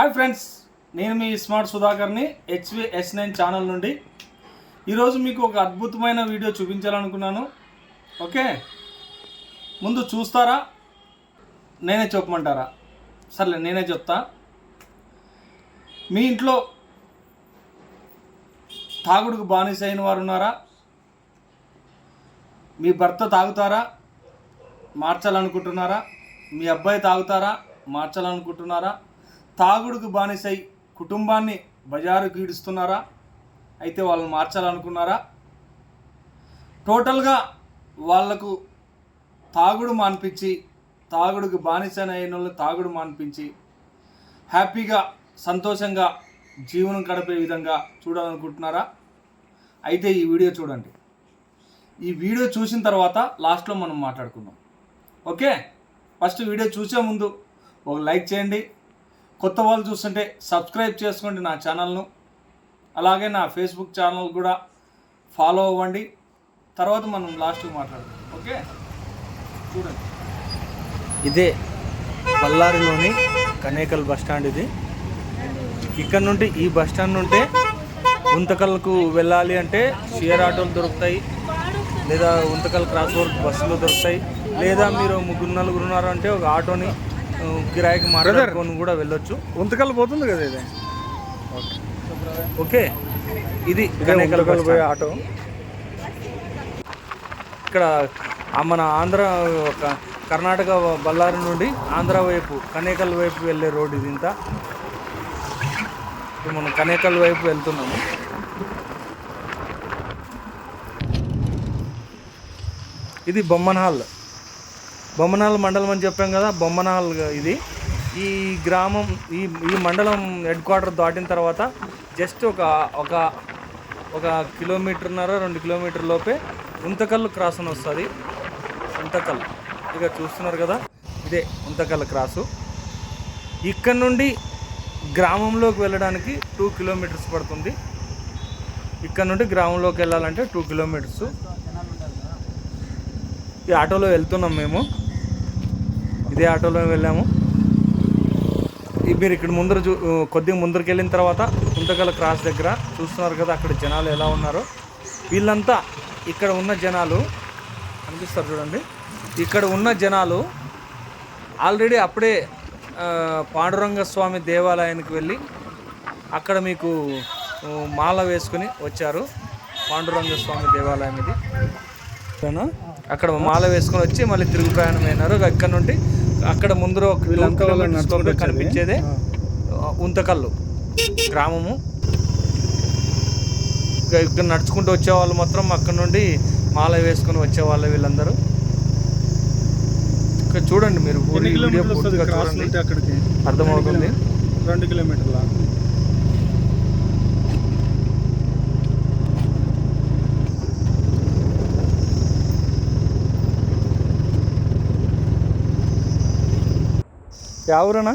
Hi friends నేను మీ smart సుధాకర్ని హెచ్వి ఎస్ నైన్ ఛానల్ నుండి. ఈరోజు మీకు ఒక అద్భుతమైన వీడియో చూపించాలనుకున్నాను. ఓకే? ముందు చూస్తారా? నేనే చెప్పమంటారా? సర్లే నేనే చెప్తా. మీ ఇంట్లో తాగుడుకు బానిస అయిన వారు ఉన్నారా? మీ భర్త తాగుతారా? మార్చాలనుకుంటున్నారా? మీ అబ్బాయి తాగుతారా? మార్చాలనుకుంటున్నారా? తాగుడుకు బానిసై కుటుంబాన్ని బజారు గీడుస్తున్నారా? అయితే వాళ్ళని మార్చాలనుకున్నారా? టోటల్గా వాళ్ళకు తాగుడు మాన్పించి తాగుడుకు బానిస అయిన వాళ్ళు తాగుడు మాన్పించి హ్యాపీగా సంతోషంగా జీవనం గడిపే విధంగా చూడాలనుకుంటున్నారా? అయితే ఈ వీడియో చూడండి. ఈ వీడియో చూసిన తర్వాత లాస్ట్లో మనం మాట్లాడుకుందాం. ఓకే? ఫస్ట్ వీడియో చూసే ముందు ఒక లైక్ చేయండి. కొత్త వాళ్ళు చూస్తుంటే సబ్స్క్రైబ్ చేసుకోండి నా ఛానల్ను. అలాగే నా ఫేస్బుక్ ఛానల్ కూడా ఫాలో అవ్వండి. తర్వాత మనం లాస్ట్కి మాట్లాడదాం. ఓకే? చూడండి. ఇదే బళ్ళారిలోని కనేకల్ బస్ స్టాండ్ ఇది. ఇక్కడ నుండి ఈ బస్ స్టాండ్ నుండి ఉంతకల్కు వెళ్ళాలి అంటే షేర్ ఆటోలు దొరుకుతాయి. లేదా ఉంతకల్ క్రాస్ రోడ్ బస్సులు దొరుకుతాయి. లేదా మీరు ముగ్గురు నలుగురు ఉన్నారు అంటే ఒక ఆటోని కిరాయికి మాట్లాడుకొని కూడా వెళ్ళొచ్చు. ఉంతకల్ పోతుంది కదా ఇది? ఓకే. ఇది. ఆటో. ఇక్కడ మన ఆంధ్ర ఒక కర్ణాటక బళ్ళారి నుండి ఆంధ్ర వైపు కనేకల్ వైపు వెళ్ళే రోడ్ ఇది ఇంత ఇప్పుడు మనం కనేకల్ వైపు వెళ్తున్నాము. ఇది బొమ్మనహాల్ బొమ్మనాల మండలం అని చెప్పాం కదా బొమ్మనాల్ ఇది. ఈ గ్రామం ఈ ఈ మండలం హెడ్ క్వార్టర్ దాటిన తర్వాత జస్ట్ ఒక ఒక ఒక కిలోమీటర్న్నర రెండు కిలోమీటర్ లోపే ఉంతకల్లు క్రాస్ అని వస్తుంది. ఉంతకల్ ఇక చూస్తున్నారు కదా ఇదే ఉంతకల్ క్రాసు ఇక్కడ నుండి గ్రామంలోకి వెళ్ళడానికి టూ కిలోమీటర్స్ పడుతుంది. ఇక్కడ నుండి గ్రామంలోకి వెళ్ళాలంటే టూ కిలోమీటర్స్ ఈ ఆటోలో వెళ్తున్నాం మేము. ఇదే ఆటోలో వెళ్ళాము. మీరు ఇక్కడ ముందర చూ కొద్దిగా ముందరికి వెళ్ళిన తర్వాత కుంతకల క్రాస్ దగ్గర చూస్తున్నారు కదా అక్కడ జనాలు ఎలా ఉన్నారో. వీళ్ళంతా ఇక్కడ ఉన్న జనాలు అనిపిస్తారు చూడండి. ఇక్కడ ఉన్న జనాలు ఆల్రెడీ అప్పుడే పాండురంగ స్వామి దేవాలయానికి వెళ్ళి అక్కడ మీకు మాల వేసుకుని వచ్చారు పాండురంగ స్వామి దేవాలయం ఇది. అక్కడ మాల వేసుకొని వచ్చి మళ్ళీ తిరుగు ప్రయాణం అయినారు. ఇక్కడ నుండి అక్కడ ముందర ఒక కనిపించేదే ఉంతకల్లు గ్రామము. ఇక ఇక్కడ నడుచుకుంటూ వచ్చేవాళ్ళు మాత్రం అక్కడ నుండి మాల వేసుకొని వచ్చేవాళ్ళు వీళ్ళందరూ. ఇక్కడ చూడండి మీరు అర్థమవుతుంది? రెండు కిలోమీటర్ల? ఎవరన్నా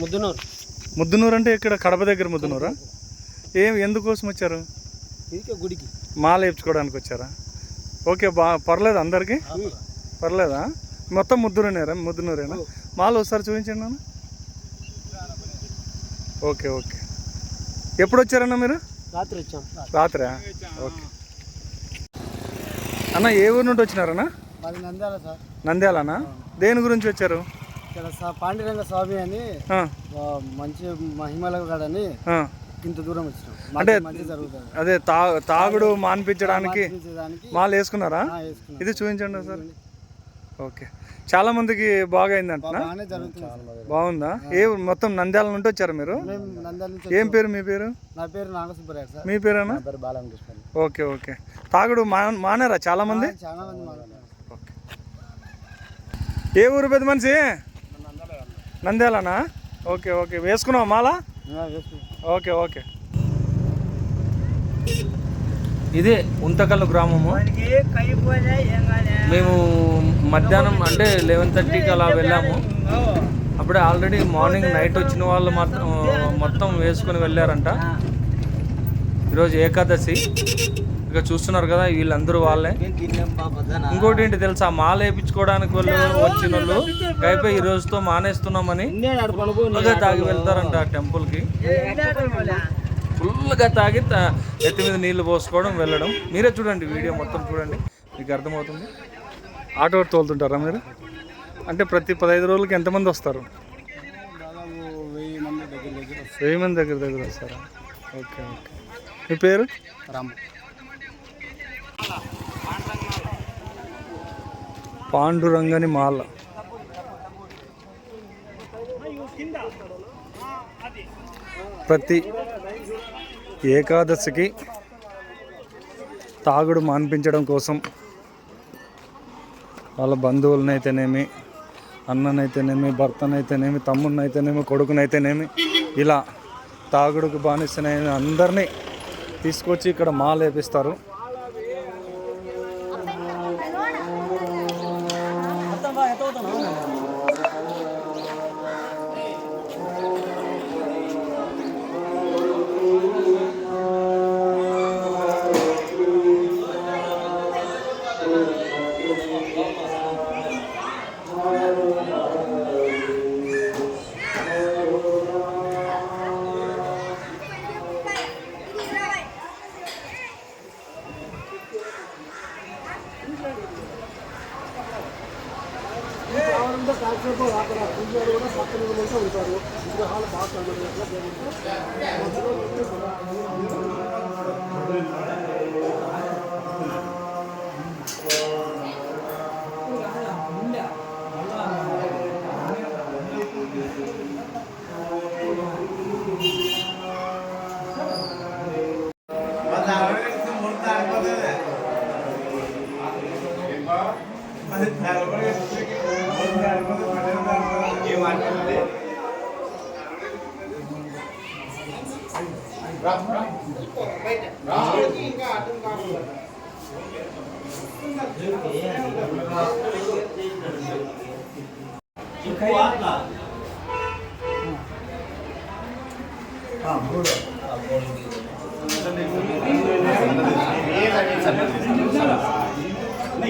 ముద్దునూరు. ముద్దునూరు. అంటే ఇక్కడ కడప దగ్గర ముద్దునూరా? ఏం ఎందుకోసం వచ్చారు? గుడికి. మాల వేయించుకోవడానికి వచ్చారా? ఓకే బా పర్లేదు అందరికి? పర్లేదా. మొత్తం ముద్దునూరేనా? ముద్దునూరేనా? మాల ఒకసారి చూపించండి నాన్న. Okay okay. ఎప్పుడు వచ్చారన్న మీరు? రాత్రి వచ్చాం. రాత్రా. ఓకే. అన్న ఏ ఊరు నుండి వచ్చినారన్నా? నంద్యాల సార్. నంద్యాలనా? దేని గురించి వచ్చారు? ఇక్కడ పాండురంగ స్వామి అని మంచి మహిమల కాడని ఆ. ఇంత దూరం వచ్చినాం. అంటే అదే తా తాగుడు మాన్పించడానికి మాల వేసుకున్నారా? వేసుకున్నాం. ఇది చూపించండి సార్ ఓకే. చాలా మందికి బాగా సార్. బాగుందా? ఏ? మొత్తం నంద్యాల నుండి వచ్చారు మీరు? మేము నంద్యాల నుంచి ఏం పేరు మీ పేరు? నా పేరు సార్. మీ పేరేనా? నా పేరు బాలకృష్ణ ఓకే ఓకే. తాగుడు మా మానారా చాలా మంది? చాలా మంది ఏ ఊరు పెద్ద మనిషి? నంద్యాలనా? Okay okay. వేసుకున్నావా మాల? Okay okay. ఇదే ఉంతకల్లు గ్రామము. మేము మధ్యాహ్నం అంటే లెవెన్ థర్టీకి అలా వెళ్ళాము. అప్పుడే ఆల్రెడీ మార్నింగ్ నైట్ వచ్చిన వాళ్ళు మాత్రం మొత్తం వేసుకొని వెళ్ళారంట. ఈరోజు ఏకాదశి. ఇక చూస్తున్నారు కదా వీళ్ళందరూ వాళ్ళే. ఇంకోటి ఏంటి తెలుసా మాల వేయించుకోవడానికి వాళ్ళు వచ్చిన వాళ్ళు అయిపోయి ఈ రోజుతో మానేస్తున్నామని ఫుల్గా తాగి వెళ్తారంట ఆ టెంపుల్కి. ఫుల్గా తాగి ఎత్తి మీద నీళ్ళు పోసుకోవడం వెళ్ళడం. మీరే చూడండి వీడియో మొత్తం చూడండి మీకు అర్థమవుతుంది. ఆటో తోలుతుంటారా మీరు? అంటే ప్రతి పదహైదు రోజులకి ఎంతమంది వస్తారు. వెయ్యి మంది దగ్గర దగ్గర వస్తారా? Okay okay. మీ పేరు? రాము. పాండురంగని మాల. ప్రతి ఏకాదశికి తాగుడు మాన్పించడం కోసం వాళ్ళ బంధువులనైతేనేమి అన్ననైతేనేమి భర్తనైతేనేమి తమ్ముడినైతేనేమి కొడుకునైతేనేమి ఇలా తాగుడుకు బానిసనైన అందరినీ తీసుకొచ్చి ఇక్కడ మాల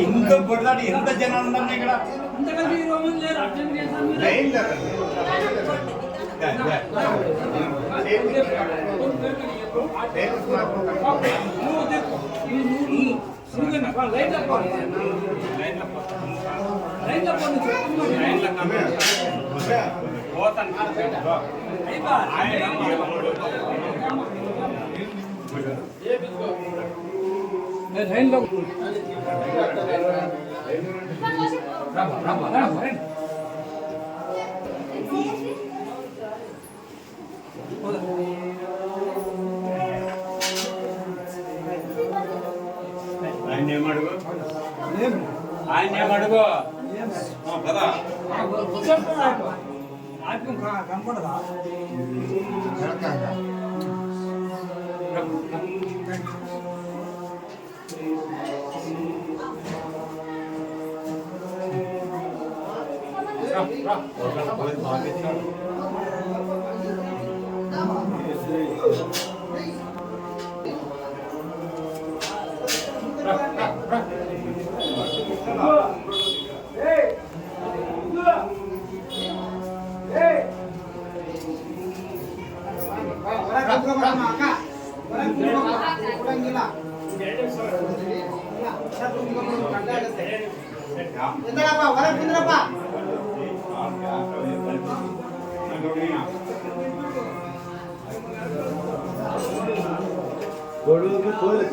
ఇంత పొడదాడు ఎంత జనం ఉందండి ఇక్కడ? లైన్ లేదు. దా, దా. ఆయన ఏమడుగు ఆయన ఏమడుగు ఆ, పద రేయండి అన్న, రేయండి. నువ్వు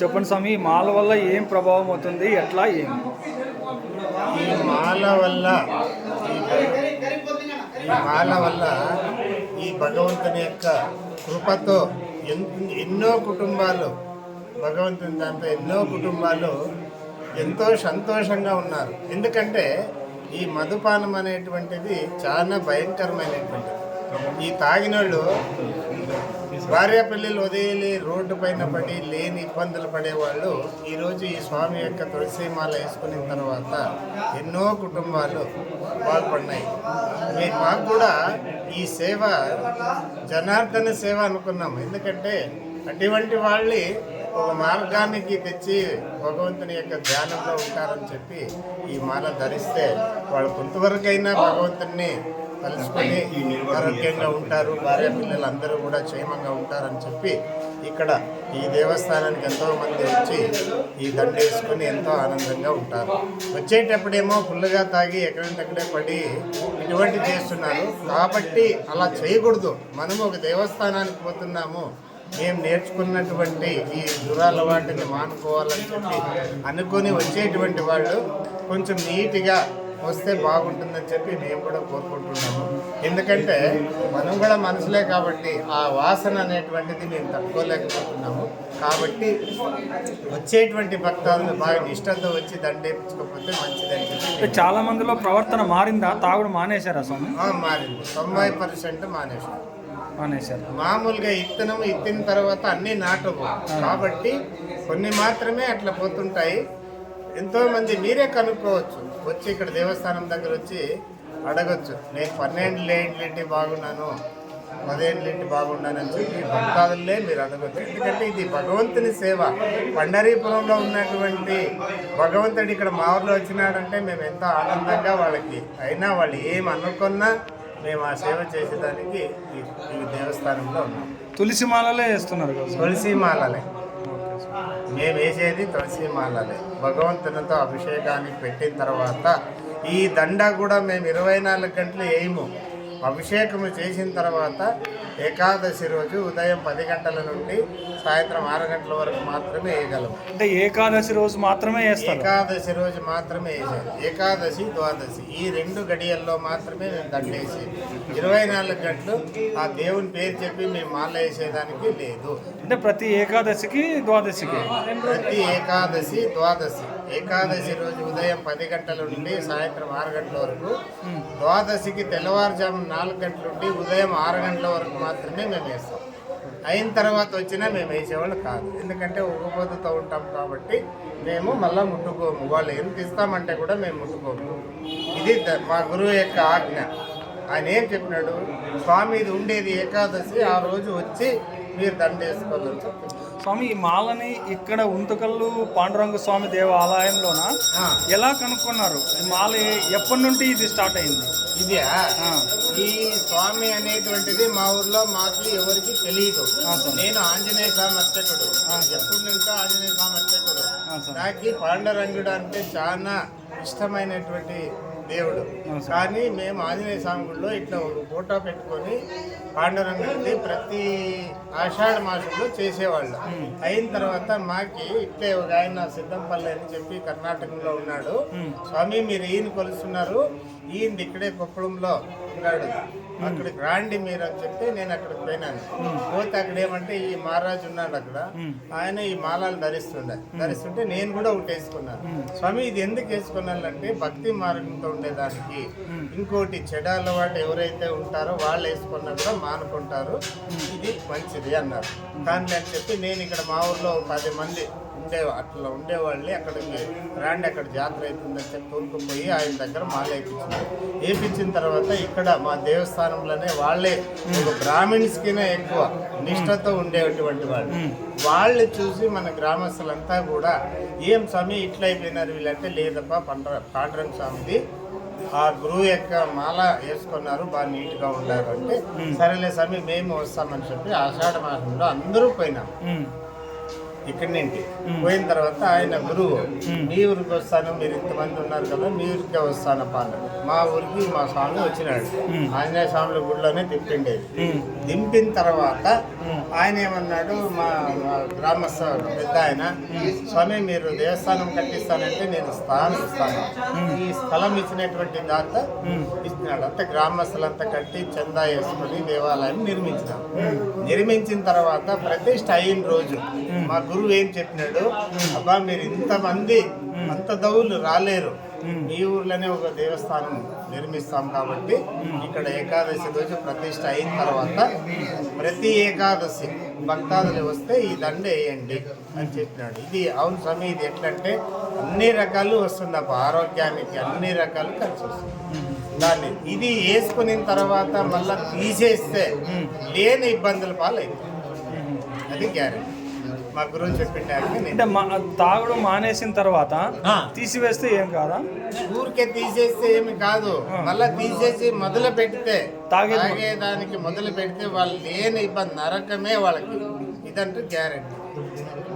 చెప్పండి స్వామి ఈ మాల వల్ల ఏం ప్రభావం అవుతుంది ఎట్లా ఏం? ఈ మాల వల్ల ఈ మాల వల్ల ఈ భగవంతుని యొక్క కృపతో ఎన్- ఎన్నో కుటుంబాలు భగవంతుని దాంతో ఎన్నో కుటుంబాలు ఎంతో సంతోషంగా ఉన్నారు. ఎందుకంటే ఈ మధుపానం అనేటువంటిది చాలా భయంకరమైనటువంటిది. ఈ తాగినోళ్ళు భార్య పిల్లలు వదిలి రోడ్డు పైన పడి లేని ఇబ్బందులు పడేవాళ్ళు ఈరోజు ఈ స్వామి యొక్క తులసీమాల వేసుకున్న తర్వాత ఎన్నో కుటుంబాలు పాల్పడినాయి. మాకు కూడా ఈ సేవ జనార్దన సేవ అనుకున్నాం. ఎందుకంటే అటువంటి వాళ్ళని ఒక మార్గానికి తెచ్చి భగవంతుని యొక్క ధ్యానంలో ఉంటారని చెప్పి ఈ మాల ధరిస్తే వాళ్ళు కొంతవరకైనా భగవంతుని కలుసుకొని ఆరోగ్యంగా ఉంటారు భార్య పిల్లలు అందరూ కూడా క్షేమంగా ఉంటారని చెప్పి ఇక్కడ ఈ దేవస్థానానికి ఎంతో మంది వచ్చి ఈ దండ వేసుకొని ఎంతో ఆనందంగా ఉంటారు. వచ్చేటప్పుడేమో ఫుల్గా తాగి ఎక్కడంటక్కడే పడి ఇటువంటి చేస్తున్నారు. కాబట్టి అలా చేయకూడదు. మనము ఒక దేవస్థానానికి పోతున్నాము. మేము నేర్చుకున్నటువంటి ఈ దురలవాటిని మానుకోవాలని చెప్పి అనుకొని వచ్చేటువంటి వాళ్ళు కొంచెం నీట్గా వస్తే బాగుంటుందని చెప్పి మేము కూడా కోరుకుంటున్నాము. ఎందుకంటే మనం కూడా మనసులే కాబట్టి ఆ వాసన అనేటువంటిది మేము తట్టుకోలేకపోతున్నాము. కాబట్టి వచ్చేటువంటి భక్తులను బాగా నిష్టంతో వచ్చి దండేపించకపోతే మంచిదని చెప్పి చాలా మందిలో ప్రవర్తన మారిందా? తాగుడు మానేశారా స్వామి? మారింది. తొంభై పర్సెంట్ మానేశారు. మామూలుగా ఇత్తనం ఇత్తిన తర్వాత అన్నీ నాటవు. కాబట్టి కొన్ని మాత్రమే అట్లా పోతుంటాయి. ఎంతో మంది మీరే కనుక్కోవచ్చు. వచ్చి ఇక్కడ దేవస్థానం దగ్గర వచ్చి అడగచ్చు. నేను పన్నెండు ఏంటి బాగున్నాను పదేళ్ళేంటి బాగున్నాను అని చెప్పి భక్తాదులే మీరు అడగచ్చు. ఎందుకంటే ఇది భగవంతుని సేవ. పండరీపురంలో ఉన్నటువంటి భగవంతుడు ఇక్కడ మా ఊర్లో వచ్చినాడంటే మేము ఎంతో ఆనందంగా వాళ్ళకి. అయినా వాళ్ళు ఏం అనుకున్నా మేము ఆ సేవ చేసేదానికి ఈ దేవస్థానంలో ఉన్నాం. తులసి మాలలే వేస్తున్నారు. తులసి మాలలే. మేము వేసేది తులసి మాలలే. భగవంతునితో అభిషేకానికి పెట్టిన తర్వాత ఈ దండ కూడా మేము ఇరవై నాలుగు గంటలు వేయము. అభిషేకము చేసిన తర్వాత ఏకాదశి రోజు ఉదయం పది గంటల నుండి సాయంత్రం ఆరు గంటల వరకు మాత్రమే వేయగలము అంటే ఏకాదశి రోజు మాత్రమే వేస్తారు. ఏకాదశి రోజు మాత్రమే వేసేది ఏకాదశి ద్వాదశి ఈ రెండు గడియల్లో మాత్రమే మేము దండేసేది. ఇరవై నాలుగు గంటలు ఆ దేవుని పేరు చెప్పి మేము మాల వేసేదానికి లేదు. అంటే ప్రతి ఏకాదశికి ద్వాదశికి? ప్రతి ఏకాదశి ద్వాదశి. ఏకాదశి రోజు ఉదయం పది గంటల నుండి సాయంత్రం ఆరు గంటల వరకు. ద్వాదశికి తెల్లవారుజాము నాలుగు గంటల నుండి ఉదయం ఆరు గంటల వరకు మాత్రమే మేము వేస్తాం. అయిన తర్వాత వచ్చినా మేము వేసేవాళ్ళు కాదు. ఎందుకంటే పొద్దుతో ఉంటాం కాబట్టి మేము మళ్ళీ ముట్టుకోము. వాళ్ళు ఎంత ఇస్తామంటే కూడా మేము ముట్టుకోము. ఇది మా గురువు యొక్క ఆజ్ఞ. ఆయన ఏం చెప్పినాడు? స్వామి ఇది ఉండేది ఏకాదశి ఆ రోజు వచ్చి మీరు దండ వేసుకోవాలని చెప్పారు స్వామి ఈ మాలని ఇక్కడ ఉంతకల్లు పాండురంగ స్వామి దేవాలయంలోన. ఎలా కనుక్కున్నారు? ఈ మాల ఎప్పటి నుండి ఇది స్టార్ట్ అయింది? ఇది. ఈ స్వామి అనేటువంటిది మా ఊర్లో మాకు ఎవరికి తెలియదు. నేను ఆంజనేయ స్వామి అర్చకుడు. ఎప్పటి నుంచో ఆంజనేయ స్వామి అర్చకుడు. నాకు పాండరంగుడు అంటే చాలా ఇష్టమైనటువంటి దేవుడు. కానీ మేము ఆంజనేయ స్వామి గుడిలో ఇట్లా ఫోటో పెట్టుకొని పాండురంగుడిది ప్రతి ఆషాఢ మాసంలో చేసేవాళ్ళు. అయిన తర్వాత మాకి ఇట్లే ఒక ఆయన సిద్ధంపల్లి అని చెప్పి కర్ణాటకలో ఉన్నాడు. స్వామి మీరు ఈయన కొలుస్తున్నారు. ఈయన ఇక్కడే కొప్పడంలో ఉన్నాడు. అక్కడికి రాండి మీరు అని చెప్తే నేను అక్కడికి పోయినాను. పోతే అక్కడ ఏమంటే ఈ మహారాజు ఉన్నాడు అక్కడ. ఆయన ఈ మాలలు ధరిస్తుండే. ధరిస్తుంటే నేను కూడా ఒకటి వేసుకున్నాను. స్వామి ఇది ఎందుకు వేసుకున్నానంటే భక్తి మార్గంతో ఉండేదానికి. ఇంకోటి చెడ అలవాటు ఎవరైతే ఉంటారో వాళ్ళు వేసుకున్నా కూడా మానుకుంటారు. ఇది మంచిది అన్నారు. కానీ అని చెప్పి నేను ఇక్కడ మా ఊర్లో పది మంది ఉండే అట్లా ఉండేవాళ్ళని అక్కడికి రాండి అక్కడ జాతర అవుతుందని చెప్పి తోలుకుపోయి ఆయన దగ్గర మాల వేయించినారు. వేయించిన తర్వాత ఇక్కడ మా దేవస్థానంలోనే వాళ్ళే ఒక బ్రాహ్మిన్స్కినే ఎక్కువ నిష్ఠతో ఉండేటువంటి వాళ్ళు. వాళ్ళు చూసి మన గ్రామస్తులంతా కూడా ఏం స్వామి ఇట్లా అయిపోయినారు వీళ్ళంటే లేదప్పా పండ్ర పాండ్రం స్వామిది. ఆ గురువు యొక్క మాల వేసుకున్నారు బాగా నీట్గా ఉన్నారు అంటే సరేలే స్వామి మేము వస్తామని చెప్పి ఆషాఢ మాసంలో అందరూ పోయినాం. ఇక్కడి నుండి పోయిన తర్వాత ఆయన గురువు. మీ ఊరికి వస్తాను మీరు ఇంతమంది ఉన్నారు కదా మీ ఊరికే వస్తానప్పా అన్నాడు. మా ఊరికి మా స్వామి వచ్చినాడు. ఆంజనేయ స్వామి గుడిలోనే దింపిండేది దింపిన తర్వాత ఆయన ఏమన్నాడు మా గ్రామస్థ పెద్ద ఆయన స్వామి మీరు దేవస్థానం కట్టిస్తానంటే నేను స్థానం ఇస్తాను. ఈ స్థలం ఇచ్చినటువంటి దాత ఇచ్చినాడు. అంతా గ్రామస్తులంతా కట్టి చందా వేసుకొని దేవాలయం నిర్మించినాం. నిర్మించిన తర్వాత ప్రతిష్ట అయిన రోజు మా గురువు ఏం చెప్పినాడు అబ్బా మీరు ఇంతమంది అంత దవులు రాలేరు. మీ ఊర్లోనే ఒక దేవస్థానం నిర్మిస్తాం కాబట్టి ఇక్కడ ఏకాదశి రోజు ప్రతిష్ట అయిన తర్వాత ప్రతి ఏకాదశి భక్తాదులు వస్తే ఈ దండ వేయండి అని చెప్పినాడు. ఇది అవును స్వామి ఇది ఎట్లంటే అన్ని రకాలు వస్తుంది. అప్ప ఆరోగ్యానికి అన్ని రకాలు కలిసి వస్తుంది. దాన్ని ఇది వేసుకున్న తర్వాత మళ్ళా తీసేస్తే లేని ఇబ్బందుల పాలైంది అది గ్యారెంటీ. మా గురువు చెప్పిండాక నేను అంటే మా తాగుడు మానేసిన తర్వాత. తీసివేస్తే ఏం కాదా? ఊరికే తీసేస్తే ఏమి కాదు. మళ్ళా తీసేసి మొదలు పెడితే తాగే- తాగేదానికి మొదలు పెడితే వాళ్ళు లేని ఇబ్బంది నరకమే వాళ్ళకి. ఇదంటూ గ్యారెంటీ.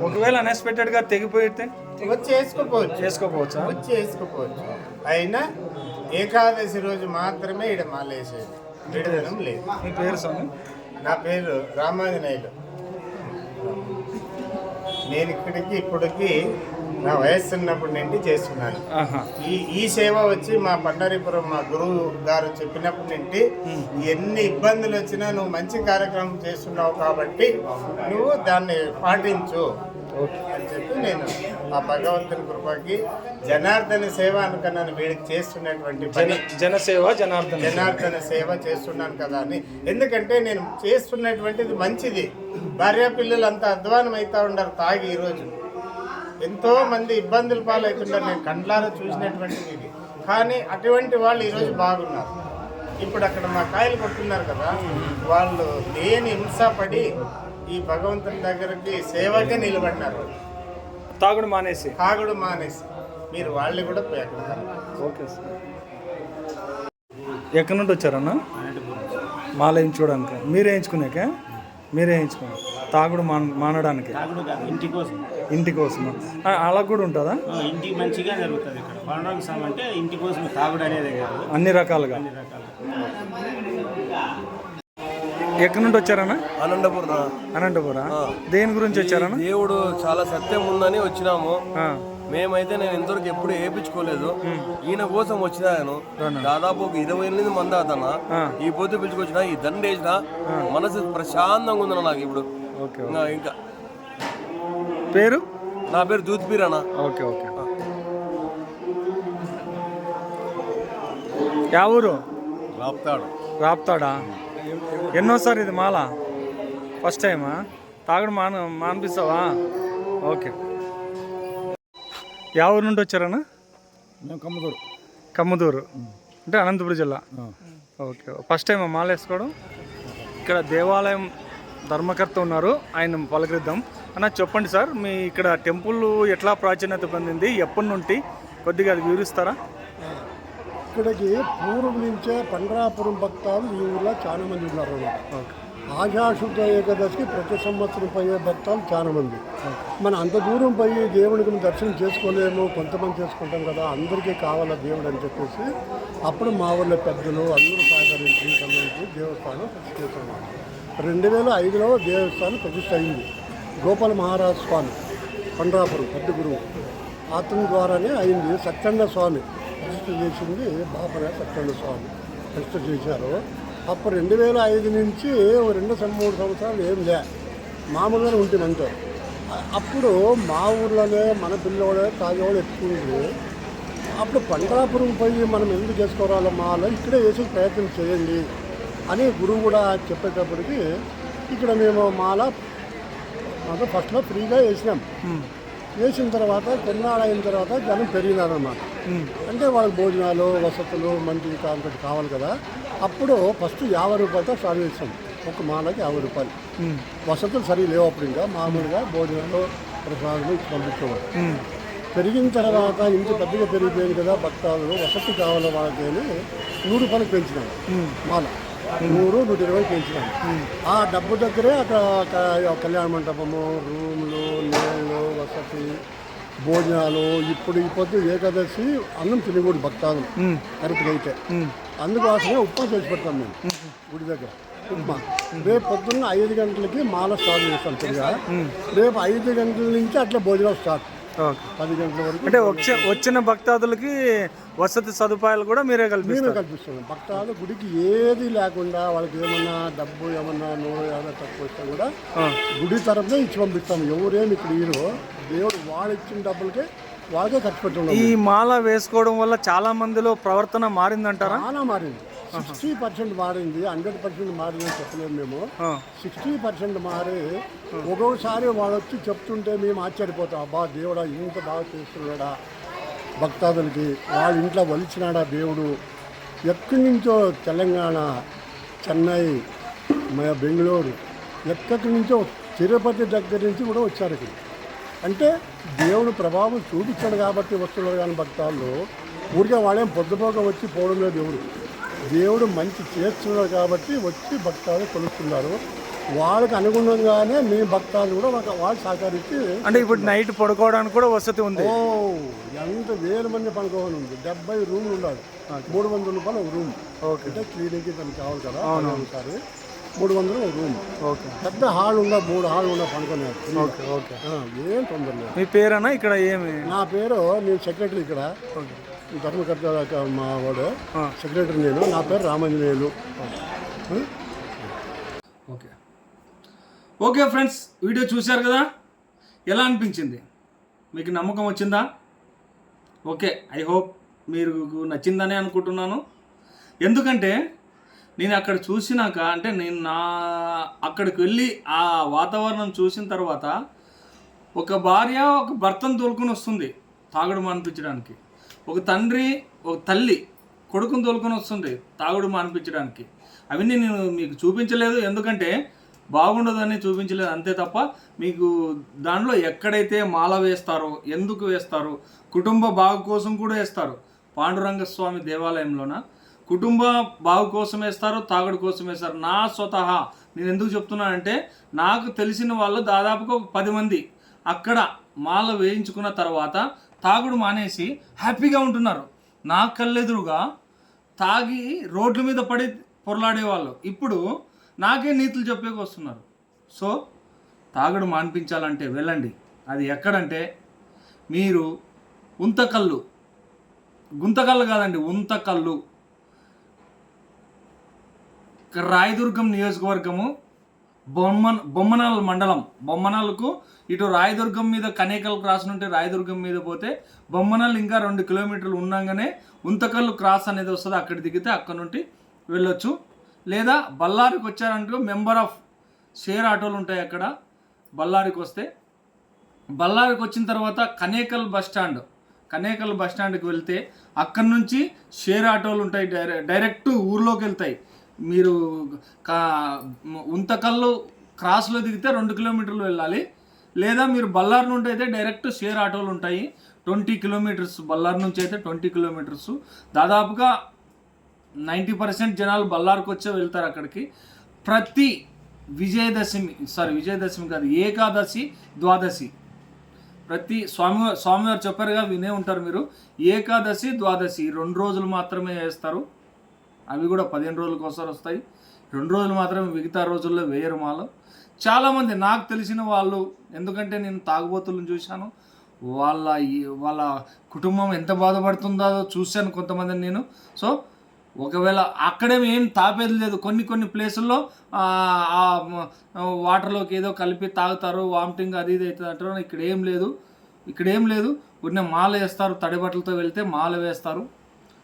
ఒకవేళ అన్ఎక్స్పెక్టెడ్గా తెగిపోయితే? వచ్చి వేసుకోపోవచ్చు. చేసుకోపోవచ్చా వచ్చి వేసుకోపోవచ్చు. అయినా ఏకాదశి రోజు మాత్రమే ఇక్కడ మాలేసేది. విడదనం లేదు. మీ పేరు స్వామి? నా పేరు రామాంజనేయులు. నేను ఇక్కడికి ఇప్పటికి నా వయస్సు ఉన్నప్పటి నుండి చేస్తున్నాను. ఈ ఈ సేవ వచ్చి మా పండరీపురం మా గురువు గారు చెప్పినప్పటి నుండి ఎన్ని ఇబ్బందులు వచ్చినా నువ్వు మంచి కార్యక్రమం చేస్తున్నావు కాబట్టి నువ్వు దాన్ని పాటించు. అని చెప్పి నేను ఆ భగవంతుని కృపకి జనార్దన సేవ అనుకున్నాను వీడికి చేస్తున్నటువంటి జన పని. జనసేవ జనార్దన జనార్దన సేవ చేస్తున్నాను కదా అని. ఎందుకంటే నేను చేస్తున్నటువంటిది మంచిది. భార్య పిల్లలు అంతా అధ్వానం అవుతా ఉన్నారు తాగి ఈరోజు ఎంతో మంది ఇబ్బందులు పాలవుతున్నారు నేను కండ్లారా చూసినటువంటిది ఇది. కానీ అటువంటి వాళ్ళు ఈరోజు బాగున్నారు. ఇప్పుడు అక్కడ మా కాయలు కొట్టున్నారు కదా. వాళ్ళు లేని హింస పడి ఈ భగవంతుని దగ్గరికి సేవకే నిలబడినారు. తాగుడు మానేసి. తాగుడు మానేసి. మీరు వాళ్ళు కూడా పేకడతారు ఓకే సార్. ఎక్కడి నుండి వచ్చారన్న? మాల వేయించుకోవడానికి మీరు వేయించుకున్నాక మీరే వేయించుకున్నారు. తాగుడు మాన మానడానికి. ఇంటి కోసం. ఇంటి కోసం అలా కూడా ఉంటుందా? ఆ, ఇంటికి మంచిగా జరుగుతుంది ఇక్కడ. అంటే ఇంటి కోసం తాగుడు అనేది అన్ని రకాలుగా. అన్ని రకాలు ఎక్కడి నుండి వచ్చారన్న? అనంతపురం. అనంతపురా. దేని గురించి వచ్చారన్న? దేవుడు చాలా సత్యం ఉందని వచ్చినాము. మేమైతే నేను ఇంతవరకు ఎప్పుడు వేయించుకోలేదు ఈయన కోసం వచ్చినాను దాదాపు ఒక ఇరవై ఎనిమిది మంది అతన ఆ. ఈ పొద్దు పిలుచుకొచ్చిన ఈ దండ వేసిన మనసు ప్రశాంతంగా ఉందన్న నాకు ఇప్పుడు. ఇంకా. పేరు? నా పేరు దూత్పీర్ అన్న. Okay okay. యా ఊరు? రాపుతాడు. రాపుతాడా? ఎన్నోసారి ఇది మాల? ఫస్ట్ టైమా తాగుడు మాన మానిపిస్తావా? ఓకే యా ఊరు నుండి వచ్చారన్నా? మేము కమ్మదూరు. కమ్మదూరు. అంటే అనంతపురం జిల్లా? ఓకే ఫస్ట్ టైం మాల వేసుకోవడం? ఇక్కడ దేవాలయం ధర్మకర్త ఉన్నారు. ఆయన పలకరిద్దాం. అన్న చెప్పండి సార్ మీ ఇక్కడ టెంపుల్ ఎట్లా ప్రాచీనత పొందింది? ఎప్పటి నుండి? కొద్దిగా అది వివరిస్తారా? ఇక్కడికి పూర్వం నుంచే పండ్రాపురం భక్తాలు ఈ ఊర్లో చాలా మంది ఉన్నారు అన్నమాట. ఆషాఢుద్ధ ఏకాదశికి ప్రతి సంవత్సరం పోయే భక్తాలు చాలా మంది. మన అంత దూరం పోయి దేవుడికి దర్శనం చేసుకోలేము కొంతమంది చేసుకుంటాం కదా అందరికీ కావాలా దేవుడు అని చెప్పేసి అప్పుడు మా ఊళ్ళో పెద్దలు అందరూ సహకరించి సంబంధించి దేవస్థానం ప్రతిష్ఠ రెండు వేల ఐదులో దేవస్థానం ప్రతిష్ట అయింది. గోపాల మహారాజ్ స్వామి పండ్రాపురం పెద్ద గురువు. అతని ద్వారానే అయింది సత్యంద స్వామి. ప్రతిష్ఠ చేసింది బాపన సత్యంద స్వామి. ప్రతిష్ఠ చేశారు. అప్పుడు రెండు వేల ఐదు నుంచి రెండు మూడు సంవత్సరాలు ఏం లే. మామూలుగానే ఉంటుంది అంతే. అప్పుడు మా ఊర్లోనే మన పిల్లోడే తాగేవాడు ఎక్కువ ఉంది అప్పుడు పండ్రాపురం పోయి మనం ఎందుకు చేసుకోవాలో మాలో? ఇక్కడే వేసి ప్రయత్నం చేయండి అని గురువు కూడా చెప్పేటప్పటికి ఇక్కడ మేము మాల మాకు ఫస్ట్లో ఫ్రీగా వేసినాం. వేసిన తర్వాత కొన్నాళ్ళు అయిన తర్వాత జనం పెరిగినారన్నమాట. అంటే వాళ్ళకి భోజనాలు వసతులు మంచి కాంతటి కావాలి కదా. అప్పుడు ఫస్ట్ యాభై రూపాయలతో స్టార్ట్ చేస్తాం. ఒక మాలకి యాభై రూపాయలు. వసతులు సరిగా లేవు అప్పుడు ఇంకా. మామూలుగా భోజనాలు ప్రసాదాలు ఇచ్చి పంపించేవాడు పెరిగిన తర్వాత ఇంత పెద్దగా పెరిగిపోయింది కదా భక్తాలు వసతి కావాలి వాళ్ళకి అని నూరు రూపాయలకు పెంచినాం. మాల. నూరు నూట ఇరవై పెంచినాం. ఆ డబ్బు దగ్గరే అక్కడ కళ్యాణ మంటపము రూములు నీళ్ళు వసతి భోజనాలు ఇప్పుడు పొద్దు ఏకాదశి అన్నం తినకూడదు భక్తాలు కరెక్ట్గా అయితే. అందుకోసమే ఉప్మా చేసి పెడతాం మేము. గుడి దగ్గర. ఉప్మా. రేపు పొద్దున్న ఐదు గంటలకి మాల స్టార్ట్ చేస్తాం తిరిగా రేపు ఐదు గంటల నుంచి అట్లా భోజనం స్టార్ట్. పది గంటల వరకు అంటే వచ్చే వచ్చిన భక్తాదులకి వసతి సదుపాయాలు కూడా మీరే కల్పిస్తారు. కల్పిస్తున్నాం. భక్తాలు గుడికి ఏది లేకుండా వాళ్ళకి ఏమన్నా డబ్బు ఏమన్నా నూనె ఏమైనా తక్కువ వస్తే కూడా గుడి తరఫున ఇచ్చి పంపిస్తాం. ఎవరేమి ఇక్కడ హీరో దేవుడు వాళ్ళు ఇచ్చిన డబ్బులకే వాళ్ళకే ఖర్చు పెట్టున్నాం ఈ మాల వేసుకోవడం వల్ల చాలా మందిలో ప్రవర్తన మారిందంటారా? చాలా మారింది. సిక్స్టీ పర్సెంట్ మారింది హండ్రెడ్ పర్సెంట్ మారిందని చెప్పలేము మేము. సిక్స్టీ పర్సెంట్ మారి ఒక్కొక్కసారి వాళ్ళు వచ్చి చెప్తుంటే మేము ఆశ్చర్యపోతాం అబ్బా దేవుడా ఇంత బాగా చేస్తున్నాడా భక్తాదులకి వాళ్ళ ఇంట్లో వలిచినాడా దేవుడు? ఎక్కడి నుంచో తెలంగాణ చెన్నై మ- బెంగళూరు ఎక్కడి నుంచో తిరుపతి దగ్గర నుంచి కూడా వచ్చారు ఇక్కడ అంటే దేవుడు ప్రభావం చూపించాడు కాబట్టి వస్తున్నారు కానీ భక్తాల్లో. ఊరికే వాళ్ళేం పొద్దుపోక వచ్చి పోవడం లేదు దేవుడు దేవుడు మంచి చేస్తున్నాడు కాబట్టి వచ్చి భక్తాలు కొలుస్తున్నారు వాళ్ళకి అనుగుణంగానే మీ భక్తాలు కూడా ఒక వాళ్ళు సహకరించి అంటే ఇప్పుడు నైట్ పడుకోవడానికి కూడా వసతి ఉంది. ఓ ఎంత వేల మంది పనుకోవాలి ఉంది. డెబ్బై రూమ్లు ఉండాలి. మూడు వందల రూపాయలు ఒక రూమ్. ఓకే. అంటే క్లీనింగ్కి దానికి కావాలి కదా ఒకసారి మూడు వందలు ఒక రూమ్. ఓకే. పెద్ద హాల్ ఉందా మూడు హాల్ ఉందా పనుకున్నారు ఓకే ఓకే. ఏం తొందర లేదు మీ పేరేనా ఇక్కడ ఏమి? నా పేరు నేను సెక్రటరీ ఇక్కడ. ధర్మకర్త మా వాడు సెక్రటరీ నేను. నా పేరు Ramanjaneyulu. Okay. Okay friends video చూశారు కదా? ఎలా అనిపించింది? మీకు నమ్మకం వచ్చిందా? ఓకే ఐ హోప్ మీరు నచ్చిందని అనుకుంటున్నాను. ఎందుకంటే నేను అక్కడ చూసినాక అంటే నేను నా అక్కడికి వెళ్ళి ఆ వాతావరణం చూసిన తర్వాత ఒక భార్య ఒక భర్తను తోలుకొని వస్తుంది తాగుడు మానిపించడానికి. ఒక తండ్రి ఒక తల్లి కొడుకుని తోలుకొని వస్తుంది తాగుడు మానిపించడానికి. అవన్నీ నేను మీకు చూపించలేదు ఎందుకంటే బాగుండదని చూపించలేదు అంతే తప్ప మీకు దానిలో ఎక్కడైతే మాల వేస్తారో ఎందుకు వేస్తారో కుటుంబ బాగు కోసం కూడా వేస్తారు. పాండురంగ స్వామి దేవాలయంలోన కుటుంబ బాగు కోసం వేస్తారు తాగుడు కోసం వేస్తారు. నా స్వతహా నేను ఎందుకు చెప్తున్నానంటే నాకు తెలిసిన వాళ్ళు దాదాపుగా ఒక పది మంది అక్కడ మాల వేయించుకున్న తర్వాత తాగుడు మానేసి హ్యాపీగా ఉంటున్నారు. నా కళ్ళెదురుగా తాగి రోడ్ల మీద పడి పొరలాడేవాళ్ళు. ఇప్పుడు నాకే నీతులు చెప్పేకి వస్తున్నారు. సో తాగుడు మాన్పించాలంటే వెళ్ళండి. అది ఎక్కడంటే మీరు ఉంతకల్లు. గుంతకల్లు కాదండి ఉంతకల్లు. రాయదుర్గం నియోజకవర్గము బొమ్మన్ బొమ్మనాల మండలం. బొమ్మనాలకు ఇటు రాయదుర్గం మీద కనేకల్ క్రాస్ నుండి రాయదుర్గం మీద పోతే బొమ్మనల్ ఇంకా రెండు కిలోమీటర్లు ఉన్నాగానే ఉంతకల్లు క్రాస్ అనేది వస్తుంది అక్కడ దిగితే అక్కడ నుండి వెళ్ళొచ్చు. లేదా బళ్ళారికి వచ్చారంటూ మెంబర్ ఆఫ్ షేర్ ఆటోలు ఉంటాయి అక్కడ బళ్ళారికి వస్తే. బళ్ళారికి వచ్చిన తర్వాత Kanekal bus stand Kanekal bus స్టాండ్కి వెళ్తే అక్కడి నుంచి షేర్ ఆటోలు ఉంటాయి డైరెక్ట్ డైరెక్ట్ ఊర్లోకి వెళ్తాయి. మీరు కా ఉంతకల్లు క్రాస్లో దిగితే రెండు కిలోమీటర్లు వెళ్ళాలి లేదా మీరు బల్లార్ నుండి అయితే డైరెక్ట్ షేర్ ఆటోలు ఉంటాయి. ట్వంటీ కిలోమీటర్స్ బల్లార్ నుంచి అయితే ట్వంటీ కిలోమీటర్స్. దాదాపుగా నైంటీ పర్సెంట్ జనాలు బల్లార్కి వచ్చే వెళ్తారు అక్కడికి. ప్రతి విజయదశమి సారీ విజయదశమి కాదు ఏకాదశి ద్వాదశి. ప్రతి స్వామి స్వామివారు చెప్పారుగా వినే ఉంటారు మీరు. ఏకాదశి ద్వాదశి రెండు రోజులు మాత్రమే వేస్తారు. అవి కూడా పదిహేను రోజులకు ఒకసారి వస్తాయి. రెండు రోజులు మాత్రమే మిగతా రోజుల్లో వేయరు మాలో. చాలామంది నాకు తెలిసిన వాళ్ళు ఎందుకంటే నేను తాగుబోతులను చూశాను వాళ్ళ ఈ- వాళ్ళ కుటుంబం ఎంత బాధపడుతుందో చూశాను కొంతమందిని నేను. సో ఒకవేళ అక్కడే ఏం తాపేది లేదు. కొన్ని కొన్ని ప్లేసుల్లో ఆ, వాటర్లోకి ఏదో కలిపి తాగుతారు వామిటింగ్ అది ఇది అవుతుంది అంటారు. ఇక్కడ ఏం లేదు. ఇక్కడ ఏం లేదు. ఉన్న మాల వేస్తారు తడి బట్టలతో వెళ్తే మాల వేస్తారు.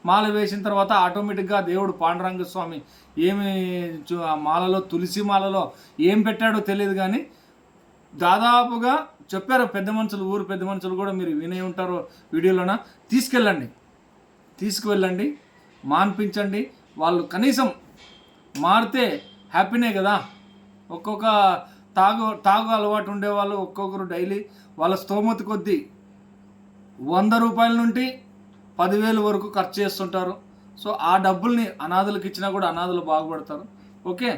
మాల వేసిన తర్వాత ఆటోమేటిక్గా దేవుడు పాండురంగ స్వామి ఏమి ఆ మాలలో తులసి మాలలో ఏం పెట్టాడో తెలియదు కానీ దాదాపుగా చెప్పారు పెద్ద మనుషులు ఊరు పెద్ద మనుషులు కూడా మీరు వినే ఉంటారు వీడియోలోన. తీసుకెళ్ళండి. తీసుకువెళ్ళండి. మాన్పించండి. వాళ్ళు కనీసం మారితే హ్యాపీనే కదా. ఒక్కొక్క తాగు తాగు అలవాటు ఉండేవాళ్ళు ఒక్కొక్కరు డైలీ వాళ్ళ స్తోమత కొద్దీ వంద రూపాయల నుండి పదివేలు వరకు ఖర్చు చేస్తుంటారు. సో ఆ డబ్బుల్ని అనాథులకు ఇచ్చినా కూడా అనాథులు బాగుపడతారు. ఓకే?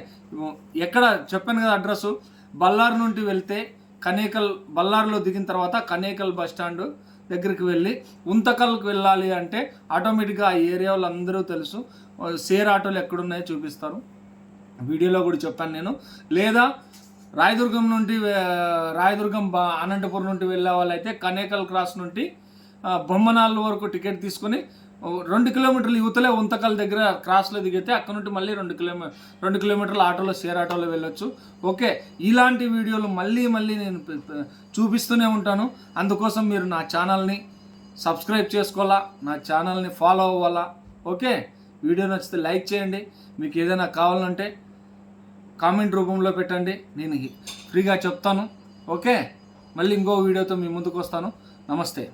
ఎక్కడ చెప్పాను కదా అడ్రస్సు? బల్లారు నుండి వెళ్తే కనేకల్ బల్లారులో దిగిన తర్వాత కనేకల్ బస్ స్టాండ్ దగ్గరికి వెళ్ళి ఉంతకల్కి వెళ్ళాలి అంటే ఆటోమేటిక్గా ఆ ఏరియా వాళ్ళు అందరూ తెలుసు సేర్ ఆటోలు ఎక్కడున్నాయో చూపిస్తారు. వీడియోలో కూడా చెప్పాను నేను. లేదా రాయదుర్గం నుండి రాయదుర్గం బా అనంతపురం నుండి వెళ్ళే వాళ్ళైతే కనేకల్ క్రాస్ నుండి బొమ్మనాళ్ళ వరకు టికెట్ తీసుకొని రెండు కిలోమీటర్లు యువతలే ఉంతకల్ దగ్గర క్రాస్లో దిగితే అక్కడ నుండి మళ్ళీ రెండు కిలోమీ రెండు కిలోమీటర్ల ఆటోలో షేర్ ఆటోలో వెళ్ళొచ్చు. ఓకే ఇలాంటి వీడియోలు మళ్ళీ మళ్ళీ నేను చూపిస్తూనే ఉంటాను. అందుకోసం మీరు నా ఛానల్ని సబ్స్క్రైబ్ చేసుకోవాలా నా ఛానల్ని ఫాలో అవ్వాలా? ఓకే వీడియో నచ్చితే లైక్ చేయండి. మీకు ఏదైనా కావాలంటే కామెంట్ రూపంలో పెట్టండి. నేను ఫ్రీగా చెప్తాను. ఓకే మళ్ళీ ఇంకో వీడియోతో మీ ముందుకు వస్తాను. నమస్తే.